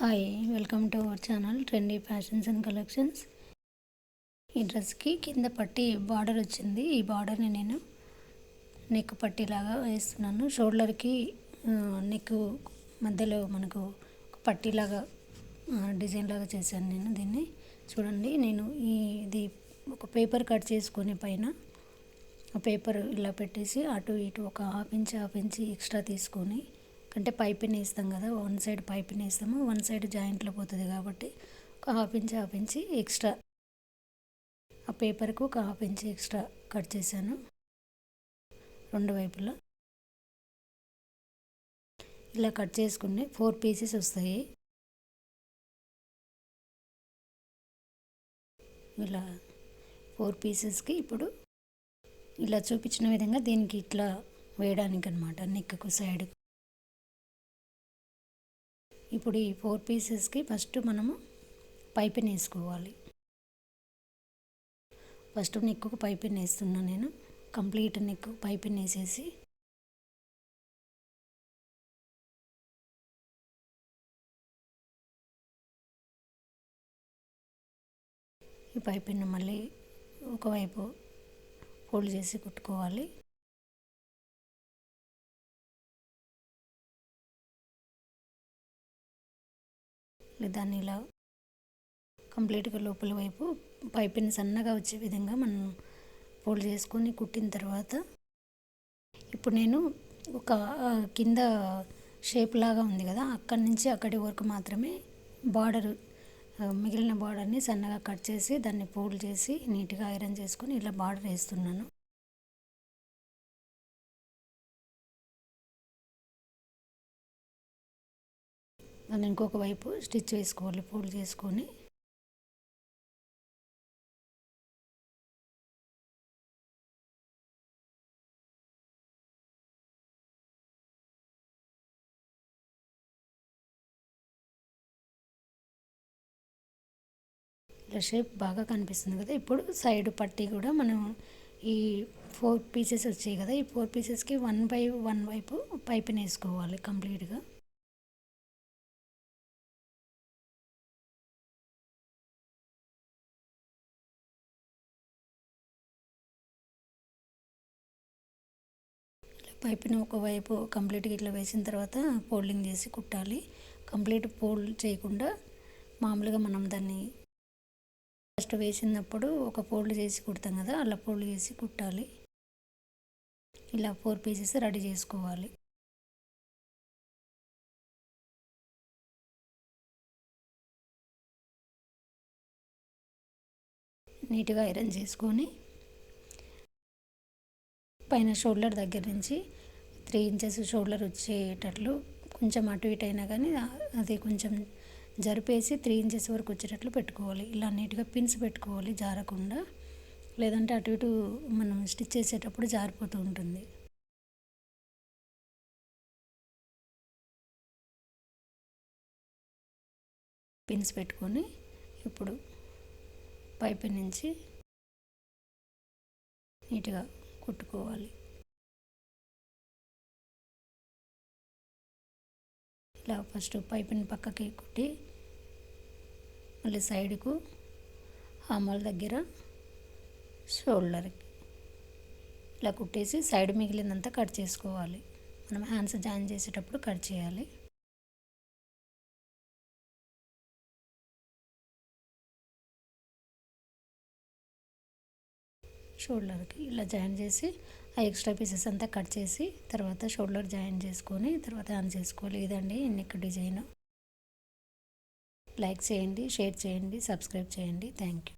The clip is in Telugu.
Hi welcome to our channel trendy fashions and collections ఈ డ్రెస్కి కింద పట్టి బార్డర్ వచ్చింది. ఈ బార్డర్ని నేను నెక్ పట్టీలాగా వేస్తున్నాను. షోల్డర్కి నెక్ మధ్యలో మనకు పట్టీలాగా డిజైన్ లాగా చేశాను నేను దీన్ని. చూడండి నేను ఈ ఇది ఒక పేపర్ కట్ చేసుకుని పైన పేపర్ ఇలా పెట్టేసి అటు ఇటు ఒక half inch half inch extra తీసుకొని అంటే పైపింగ్ వేస్తాం కదా వన్ సైడ్ పైపింగ్ వేస్తాము వన్ సైడ్ జాయింట్లో పోతుంది కాబట్టి ఒక half inch half inch extra. ఆ పేపర్కు ఒక హాఫ్ ఇంచ్ ఎక్స్ట్రా కట్ చేశాను రెండు వైపులా. ఇలా కట్ చేసుకుని ఫోర్ పీసెస్ వస్తాయి. ఇలా ఫోర్ పీసెస్కి ఇప్పుడు ఇలా చూపించిన విధంగా దీనికి ఇట్లా వేయడానికి అనమాట నెక్కు సైడ్ ఇప్పుడు ఈ ఫోర్ పీసెస్కి ఫస్ట్ మనము పైపిన్ వేసుకోవాలి. ఫస్ట్ నెక్కు పైపిన్ వేస్తున్నా నేను. కంప్లీట్ నెక్ పైపిన్ వేసేసి ఈ పైపిన్ మళ్ళీ ఒకవైపు ఫోల్డ్ చేసి కుట్టుకోవాలి. దాన్ని ఇలా కంప్లీట్గా లోపల వైపు పైపిని సన్నగా వచ్చే విధంగా మనం ఫోల్డ్ చేసుకొని కుట్టిన తర్వాత ఇప్పుడు నేను ఒక కింద షేప్ లాగా ఉంది కదా అక్కడి నుంచి అక్కడి వరకు మాత్రమే బార్డర్ మిగిలిన బార్డర్ని సన్నగా కట్ చేసి దాన్ని ఫోల్డ్ చేసి నీట్గా ఐరన్ చేసుకొని ఇలా బార్డర్ వేస్తున్నాను. దాన్ని ఇంకొక వైపు స్టిచ్ వేసుకోవాలి ఫోల్డ్ చేసుకొని. ఇలా షేప్ బాగా కనిపిస్తుంది కదా. ఇప్పుడు సైడ్ పట్టి కూడా మనం ఈ ఫోర్ పీసెస్ వచ్చాయి కదా. ఈ ఫోర్ పీసెస్కి వన్ బై వన్ వైపు పైపుని వేసుకోవాలి కంప్లీట్గా. పైపుని ఒకవైపు కంప్లీట్గా ఇట్లా వేసిన తర్వాత ఫోల్డింగ్ చేసి కుట్టాలి. కంప్లీట్ ఫోల్డ్ చేయకుండా మామూలుగా మనం దాన్ని ఫస్ట్ వేసినప్పుడు ఒక ఫోల్డ్ చేసి కుడతాం కదా అలా ఫోల్డ్ చేసి కుట్టాలి. ఇలా ఫోర్ పీసెస్ రెడీ చేసుకోవాలి. నీట్గా ఐరన్ చేసుకొని పైన షోల్డర్ దగ్గర నుంచి త్రీ ఇంచెస్ షోల్డర్ వచ్చేటట్లు కొంచెం అటు ఇటు అయినా కానీ అది కొంచెం జరిపేసి త్రీ ఇంచెస్ వరకు వచ్చేటట్లు పెట్టుకోవాలి. ఇలా నీట్గా పిన్స్ పెట్టుకోవాలి జారకుండా. లేదంటే అటు ఇటు మనం స్టిచ్ చేసేటప్పుడు జారిపోతూ ఉంటుంది. పిన్స్ పెట్టుకొని ఇప్పుడు పైపు నుంచి నీట్గా కుట్టుకోవాలి. ఇలా ఫస్ట్ పైపుని పక్కకి కుట్టి మళ్ళీ సైడ్కు హామల దగ్గర షోల్డర్కి ఇలా కుట్టేసి సైడ్ మిగిలినంత కట్ చేసుకోవాలి. మనం హ్యాండ్స్ జాయిన్ చేసేటప్పుడు కట్ చేయాలి. షోల్డర్కి ఇలా జాయిన్ చేసి ఆ ఎక్స్ట్రా పీసెస్ అంతా కట్ చేసి తర్వాత షోల్డర్ జాయిన్ చేసుకొని తర్వాత ఆన్ చేసుకోవాలి. ఇదండి నెక్ డిజైన్. లైక్ చేయండి షేర్ చేయండి సబ్స్క్రైబ్ చేయండి. Thank you